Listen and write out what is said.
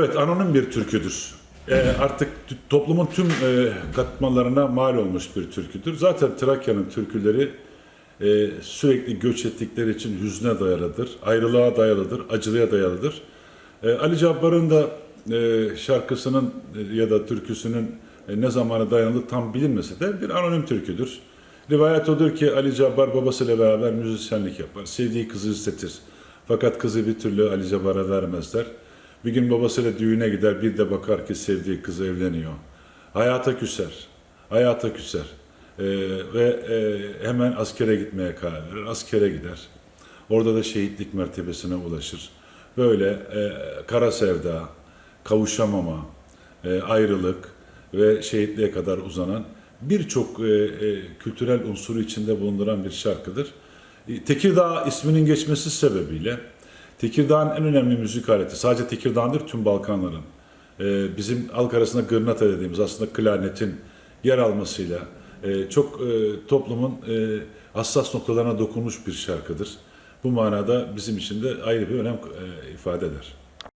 Evet, anonim bir türküdür. Ee, artık toplumun tüm e, katmanlarına mal olmuş bir türküdür. Zaten Trakya'nın türküleri e, sürekli göç ettikleri için hüzne dayalıdır, ayrılığa dayalıdır, acılığa dayalıdır. E, Ali Cabbar'ın da e, şarkısının e, ya da türküsünün e, ne zamana dayandığı tam bilinmese de bir anonim türküdür. Rivayet odur ki Ali Cabbar babasıyla beraber müzisyenlik yapar. Sevdiği kızı istetir. Fakat kızı bir türlü Ali Cabbar'a vermezler. Bir gün babasıyla düğüne gider, bir de bakar ki sevdiği kız evleniyor. Hayata küser, hayata küser. Ee, ve e, hemen askere gitmeye karar verir. Askere gider. Orada da şehitlik mertebesine ulaşır. Böyle e, kara sevda, kavuşamama, e, ayrılık ve şehitliğe kadar uzanan birçok e, e, kültürel unsuru içinde bulunduran bir şarkıdır. Tekirdağ isminin geçmesi sebebiyle Tekirdağ'ın en önemli müzik aleti, sadece Tekirdağ'ın değil tüm Balkanların, e, bizim halk arasında gırnata dediğimiz aslında klarnetin yer almasıyla e, çok e, toplumun e, hassas noktalarına dokunmuş bir şarkıdır. Bu manada bizim için de ayrı bir önem e, ifade eder.